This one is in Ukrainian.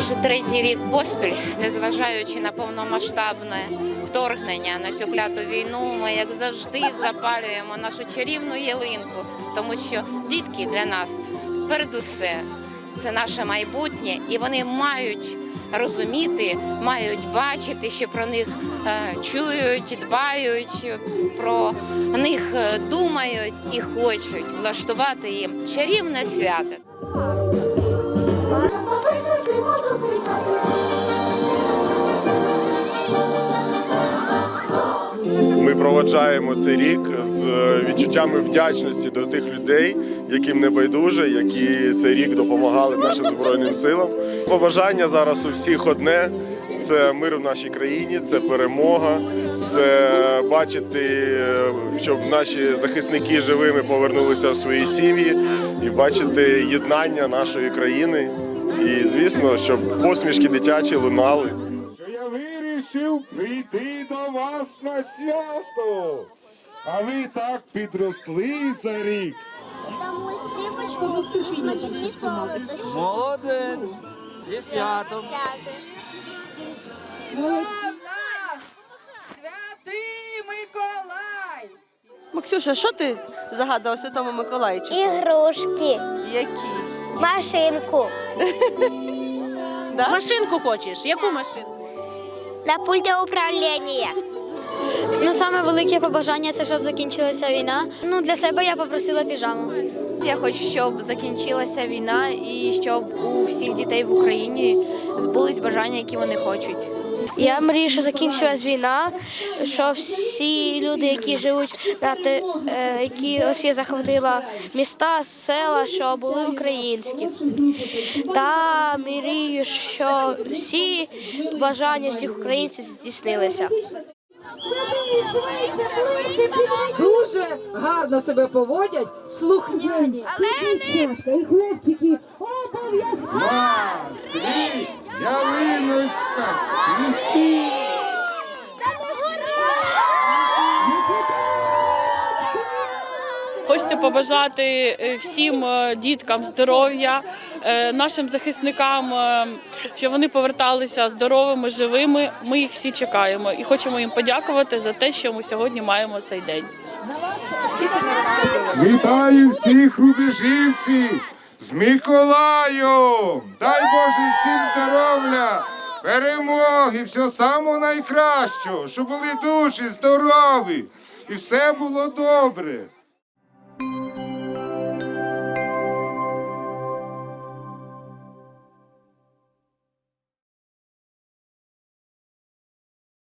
Вже третій рік поспіль, незважаючи на повномасштабне вторгнення на цю кляту війну, ми як завжди запалюємо нашу чарівну ялинку, тому що дітки для нас передусе це наше майбутнє, і вони мають розуміти, мають бачити, що про них е, чують, дбають, про них е, думають і хочуть влаштувати їм чарівне свято. Проводжаємо цей рік з відчуттями вдячності до тих людей, яким не байдуже, які цей рік допомагали нашим збройним силам. Побажання зараз у всіх одне: це мир в нашій країні, це перемога, це бачити, щоб наші захисники живими повернулися в свої сім'ї і бачити єднання нашої країни. І звісно, щоб посмішки дитячі лунали. Вирішив прийти до вас на свято. А ви так підросли за рік. Там і будівництво дощу. Молодець! І святом! До нас святий Миколай. Максюша, що ти загадав Святому Миколаївичу? Ігрушки, Які? машинку Да? Машинку хочеш? Яку машинку? На пульті управління. Ну, саме велике побажання це щоб закінчилася війна. Ну, для себе я попросила піжаму. Я хочу, щоб закінчилася війна і щоб у всіх дітей в Україні збулись бажання, які вони хочуть. Я мрію, що закінчилась війна, що всі люди, які живуть на те, е, які Росія захопила міста, села, що були українські. Та мрію, що всі бажання всіх українців здійснилися. Дуже гарно себе поводять, слухняні. Дівчатка і хлопчики, обов'язково! Три, ялиночка, Хочеться побажати е, всім е, діткам здоров'я, е, нашим захисникам, щоб вони поверталися здоровими, живими. Ми їх всі чекаємо і хочемо їм подякувати за те, що ми сьогодні маємо цей день. Вітаю всіх рубежівців з Миколаєм! Дай Боже всім здоров'я, перемоги, всього самого найкращого, щоб були душі здорові і все було добре.